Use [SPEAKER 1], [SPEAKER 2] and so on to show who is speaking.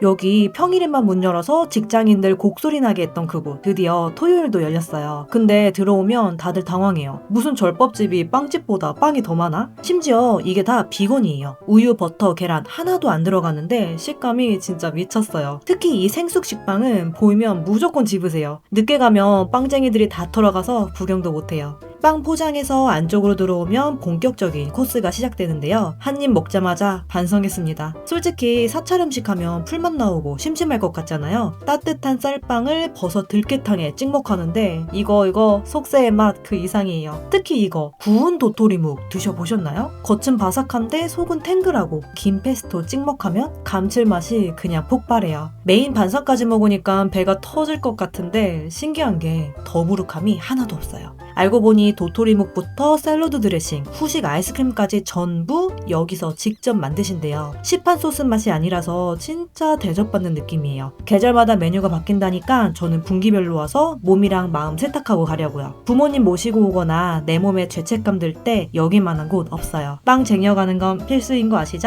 [SPEAKER 1] 여기 평일에만 문 열어서 직장인들 곡소리 나게 했던 그곳 드디어 토요일도 열렸어요. 근데 들어오면 다들 당황해요. 무슨 절법집이 빵집보다 빵이 더 많아? 심지어 이게 다 비건이에요. 우유, 버터, 계란 하나도 안 들어가는데 식감이 진짜 미쳤어요. 특히 이 생숙 식빵은 보이면 무조건 집으세요. 늦게 가면 빵쟁이들이 다 털어가서 구경도 못해요. 빵 포장해서 안쪽으로 들어오면 본격적인 코스가 시작되는데요. 한 입 먹자마자 반성했습니다. 솔직히 사찰 음식 하면 풀맛 나오고 심심할 것 같잖아요. 따뜻한 쌀빵을 버섯 들깨탕에 찍먹하는데 이거 이거 속세의 맛 그 이상이에요. 특히 이거 구운 도토리묵 드셔보셨나요? 겉은 바삭한데 속은 탱글하고 긴 페스토 찍먹하면 감칠맛이 그냥 폭발해요. 메인 반찬까지 먹으니까 배가 터질 것 같은데 신기한 게 더부룩함이 하나도 없어요. 알고 보니 도토리묵부터 샐러드 드레싱, 후식 아이스크림까지 전부 여기서 직접 만드신대요. 시판 소스 맛이 아니라서 진짜 대접받는 느낌이에요. 계절마다 메뉴가 바뀐다니까 저는 분기별로 와서 몸이랑 마음 세탁하고 가려고요. 부모님 모시고 오거나 내 몸에 죄책감 들 때 여기만한 곳 없어요. 빵 쟁여가는 건 필수인 거 아시죠?